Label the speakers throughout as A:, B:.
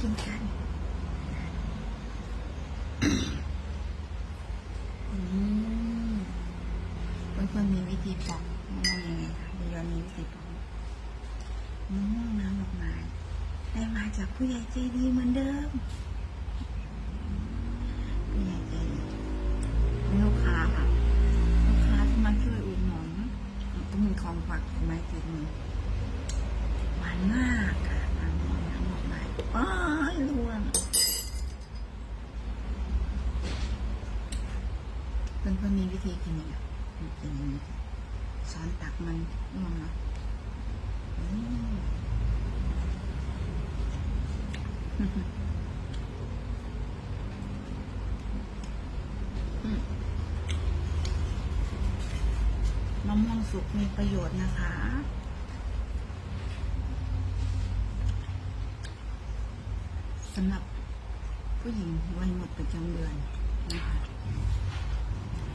A: กินกันมันควรมีวิธีปอกมะม่ยังไงคะเดี๋ยวมีวิธีปอกมะม่วงน้ำดอกไม้ได้มาจากผู้ใหญ่ใจดีเหมือนเดิม เพื่อนเพื่อนมีวิธีกินอยังไงกินอยังไงช้อนตักมันร่วงเนาะอืมอืมมะม่วงสุกมีประโยชน์นะคะสำหรับผู้หญิงวัยหมดประจำเดือนนะคะ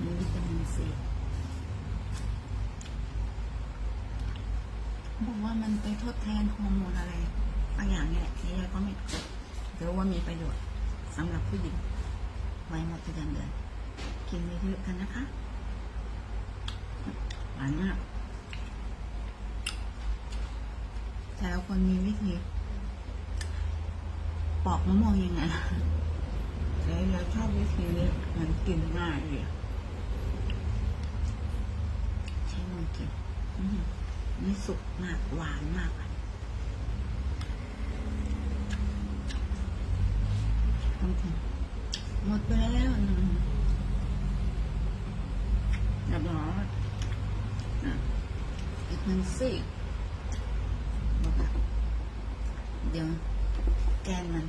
A: มีวิตามินซีบอกว่ามันไปทดแทนฮอร์โมนอะไรบางอย่างเนี่ยยายก็ไม่รู้ว่ามีประโยชน์สำหรับผู้หญิงวัยหมดประจำเดือนกินเยอะๆกันนะคะหวานมากแต่ละคนมีวิธีปอกมะม่วงยังไงแต่เราชอบวิธีนี้มันกินง่ายเลย ใช้มือกิ นี่สุกมากหวานมากอะต้องกินหมดไปแล้วหนึ่งเรียบร้อยอะอีกหนึ่งซีกหมดละเดี๋ยวแกนมัน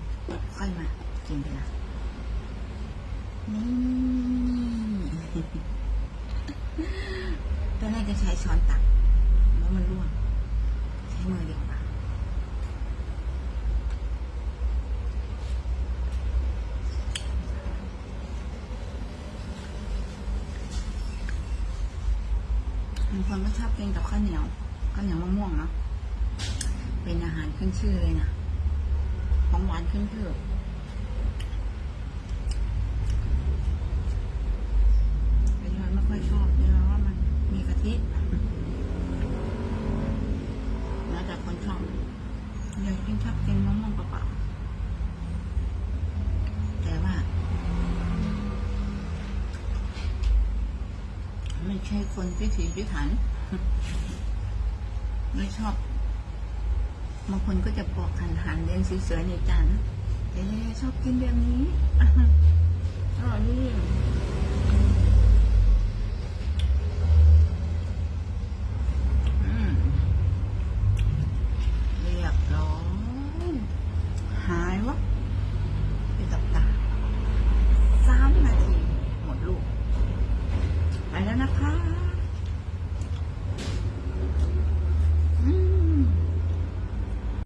A: ค่อยมากินไปละนี่ตอนแรกจะใช้ช้อนตัก แล้มันร่วงใช้มือดีกว่าบางคนก็ชอบกินกับข้าวเหนียวข้าวเหนียวมะม่วงเนาะเป็นอาหารขึ้นชื่อเลยนะของหวานขึ้นชื่อแต่ยายไม่ค่อยชอบเนี่ยเพราะว่ามันมีกะทิ แล้วแต่คนชอยายกินชอบกินมะม่วงเปล่าๆแต่ว่า ไม่ใช่คนพิถีพิถัน ไม่ชอบบางคนก็จะปอกหันหันเรียนสวยๆในจานแต่ชอบกินแบบนี้อ่อร่อยนี่ นะคะ